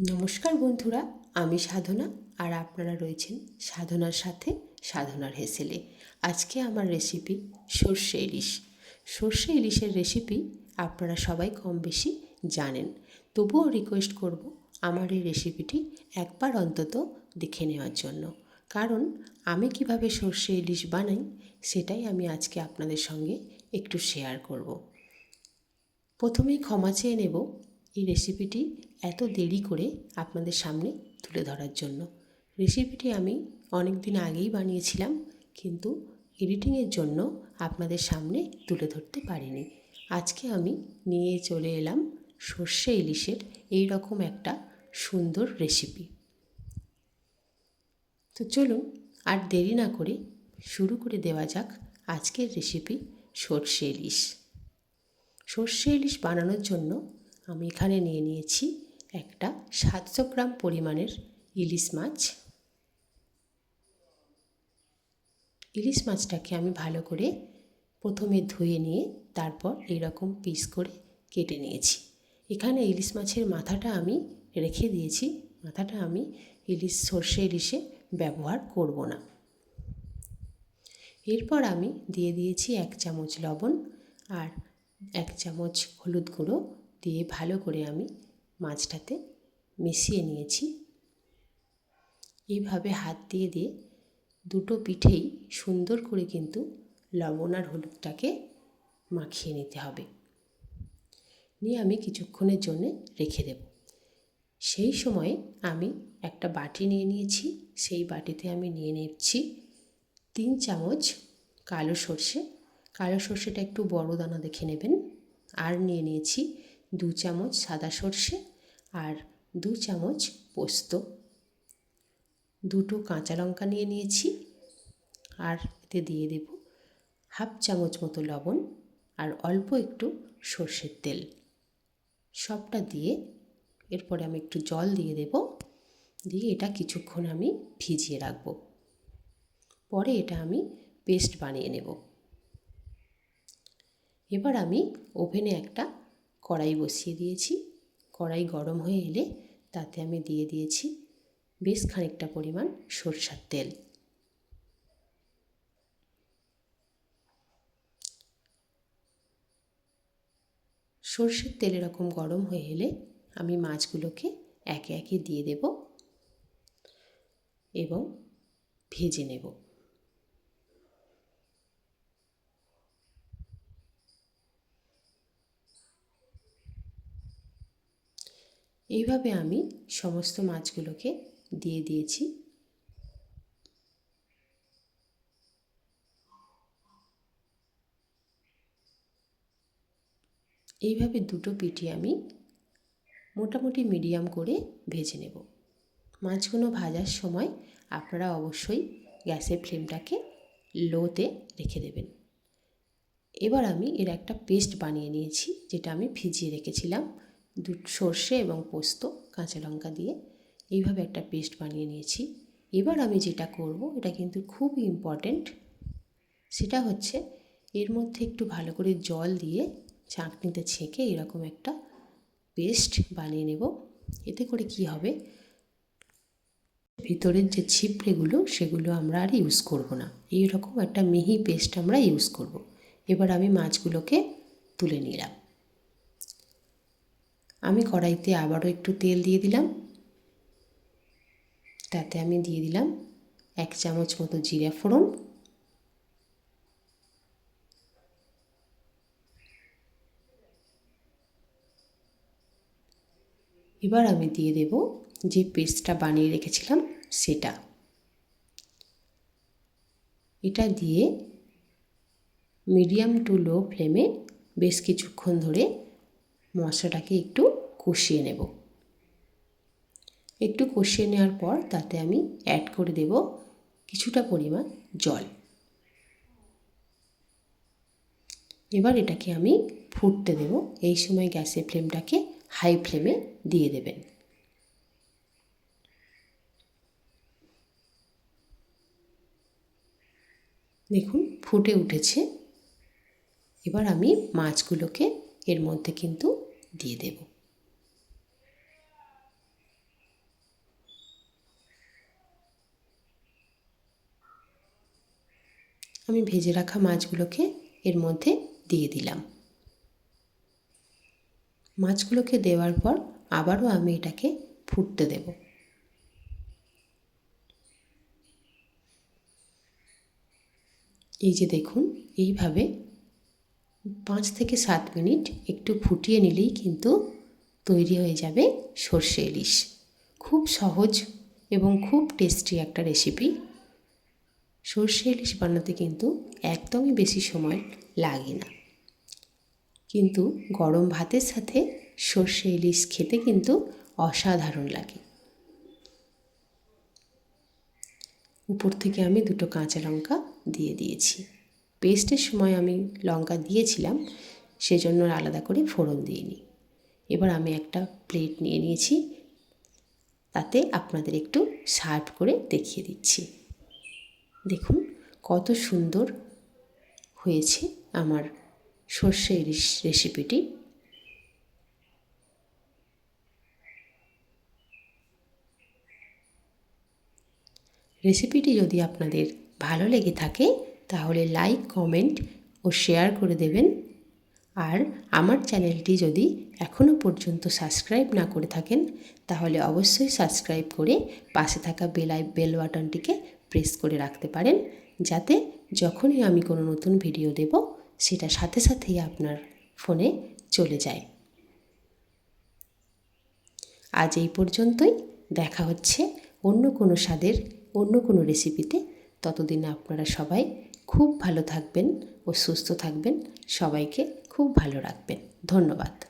নমস্কার বন্ধুরা, আমি সাধনা আর আপনারা রয়েছেন সাধনার সাথে সাধনার হেসেলে। আজকে আমার রেসিপি সর্ষে ইলিশ। সর্ষে ইলিশের রেসিপি আপনারা সবাই কম বেশি জানেন। তবুও রিকোয়েস্ট করব আমার এই রেসিপিটি একবার অন্তত দেখে নেওয়ার জন্য। কারণ আমি কীভাবে সর্ষে ইলিশ বানাই সেটাই আমি আজকে আপনাদের সঙ্গে একটু শেয়ার করব। প্রথমেই ক্ষমা চেয়ে নেব এই রেসিপিটি এত দেরি করে আপনাদের সামনে তুলে ধরার জন্য। রেসিপিটি আমি অনেক দিন আগেই বানিয়েছিলাম, কিন্তু এডিটিংয়ের জন্য আপনাদের সামনে তুলে ধরতে পারিনি। আজকে আমি নিয়ে চলে এলাম সর্ষে ইলিশের এই রকম একটা সুন্দর রেসিপি তো চলুন আর দেরি না করে শুরু করে দেওয়া যাক আজকের রেসিপি সর্ষে ইলিশ। সর্ষে ইলিশ বানানোর জন্য আমি এখানে নিয়ে নিয়েছি একটা সাতশো গ্রাম পরিমাণের ইলিশ মাছ। ইলিশ মাছটাকে আমি ভালো করে প্রথমে ধুয়ে নিয়ে তারপর এইরকম পিস করে কেটে নিয়েছি। এখানে ইলিশ মাছের মাথাটা আমি রেখে দিয়েছি। মাথাটা আমি ইলিশ সর্ষে ইলিশে ব্যবহার করব না। এরপর আমি দিয়ে দিয়েছি এক চামচ লবণ আর এক চামচ হলুদ গুঁড়ো দিয়ে ভালো করে আমি মাছটাতে মিশিয়ে নিয়েছি। এইভাবে হাত দিয়ে দিয়ে দুটো পিঠেই সুন্দর করে কিন্তু লবণ আর হলুদটাকে মাখিয়ে নিতে হবে। নিয়ে আমি কিছুক্ষণের জন্য রেখে দেব। সেই সময়ে আমি একটা বাটি নিয়ে নিয়েছি। সেই বাটিতে আমি নিয়ে নিচ্ছি তিন চামচ কালো সর্ষে। কালো সর্ষেটা একটু বড় দানা দেখে নেবেন। আর নিয়ে নিয়েছি দু চামচ সাদা সর্ষে আর দু চামচ পোস্ত। দুটো কাঁচা লঙ্কা নিয়ে নিয়েছি আর এতে দিয়ে দেব হাফ চামচ মতো লবণ আর অল্প একটু সর্ষের তেল। সবটা দিয়ে এরপরে আমি একটু জল দিয়ে দেব, দিয়ে এটা কিছুক্ষণ আমি ভিজিয়ে রাখব। পরে এটা আমি পেস্ট বানিয়ে নেব। এবার আমি ওভেনে একটা কড়াই বসিয়ে দিয়েছি। কড়াই গরম হয়ে এলে তাতে আমি দিয়ে দিয়েছি বেশ খানিকটা পরিমাণ সরষার তেল। সর্ষের তেল এরকম গরম হয়ে এলে আমি মাছগুলোকে একে একে দিয়ে দেব এবং ভেজে নেব। এইভাবে আমি সমস্ত মাছগুলোকে দিয়ে দিয়েছি। এইভাবে দুটো পিঠি আমি মোটামুটি মিডিয়াম করে ভেজে নেব। মাছগুলো ভাজার সময় আপনারা অবশ্যই গ্যাসের ফ্লেমটাকে লোতে রেখে দেবেন। এবার আমি এর একটা পেস্ট বানিয়ে নিয়েছি, যেটা আমি ভিজিয়ে রেখেছিলাম। দু সর্ষে এবং পোস্ত, কাঁচা লঙ্কা দিয়ে এইভাবে একটা পেস্ট বানিয়ে নিয়েছি। এবার আমি যেটা করব, এটা কিন্তু খুব ইম্পর্ট্যান্ট সেটা হচ্ছে এর মধ্যে একটু ভালো করে জল দিয়ে চাকনিতে ছেঁকে এরকম একটা পেস্ট বানিয়ে নেব। এতে করে কি হবে? ভিতরের যে ছিপড়েগুলো, সেগুলো আমরা আর ইউজ করব না। এই রকম একটা মিহি পেস্ট আমরা ইউজ করব। এবার আমি মাছগুলোকে তুলে নিলাম। আমি কড়াইতে আবারও একটু তেল দিয়ে দিলাম। তাতে আমি দিয়ে দিলাম এক চামচ মতো জিরা ফোড়ন। এবার আমি দিয়ে দেব যে পেস্টটা বানিয়ে রেখেছিলাম সেটা। এটা দিয়ে মিডিয়াম টু লো ফ্লেমে বেশ কিছুক্ষণ ধরে মশলাটাকে একটু কষিয়ে নেব। একটু কষিয়ে নেওয়ার পর তাতে আমি অ্যাড করে দেব কিছুটা পরিমাণ জল। এবার এটাকে আমি ফুটতে দেব। এই সময় গ্যাসের ফ্লেমটাকে হাই ফ্লেমে দিয়ে দেবেন। দেখুন, ফুটে উঠেছে। এবার আমি মাছগুলোকে এর মধ্যে কিন্তু দিয়ে দেব। আমি ভেজে রাখা মাছগুলোকে এর মধ্যে দিয়ে দিলাম। মাছগুলোকে দেওয়ার পর আবারও আমি এটাকে ফুটতে দেব। এই যে দেখুন, এইভাবে পাঁচ থেকে সাত মিনিট একটু ফুটিয়ে নিলেই কিন্তু তৈরি হয়ে যাবে সর্ষে ইলিশ। খুব সহজ এবং খুব টেস্টি একটা রেসিপি। সর্ষে ইলিশ বানাতে কিন্তু একদমই বেশি সময় লাগে না। কিন্তু গরম ভাতের সাথে সর্ষে ইলিশ খেতে কিন্তু অসাধারণ লাগে। উপর থেকে আমি দুটো কাঁচা লঙ্কা দিয়ে দিয়েছি। পেস্টের সময় আমি লঙ্কা দিয়েছিলাম, সেজন্য আলাদা করে ফোড়ন দিইনি। এবার আমি একটা প্লেট নিয়ে নিয়েছি, তাতে আপনাদের একটু সার্ভ করে দেখিয়ে দিচ্ছি। দেখুন কত সুন্দর হয়েছে আমার সর্ষে রেসিপিটি। রেসিপিটি যদি আপনাদের ভালো লেগে থাকে, তাহলে লাইক, কমেন্ট ও শেয়ার করে দেবেন। আর আমার চ্যানেলটি যদি এখনও পর্যন্ত সাবস্ক্রাইব না করে থাকেন, তাহলে অবশ্যই সাবস্ক্রাইব করে পাশে থাকা বেলাই বেল বাটনটিকে প্রেস করে রাখতে পারেন, যাতে যখনই আমি কোনো নতুন ভিডিও দেব, সেটা সাথে সাথেই আপনার ফোনে চলে যায়। আজ এই পর্যন্তই। দেখা হচ্ছে অন্য কোনো স্বাদের, অন্য কোনো রেসিপিতে ততদিন আপনারা সবাই খুব ভালো থাকবেন ও সুস্থ থাকবেন। সবাইকে খুব ভালো রাখবেন। ধন্যবাদ।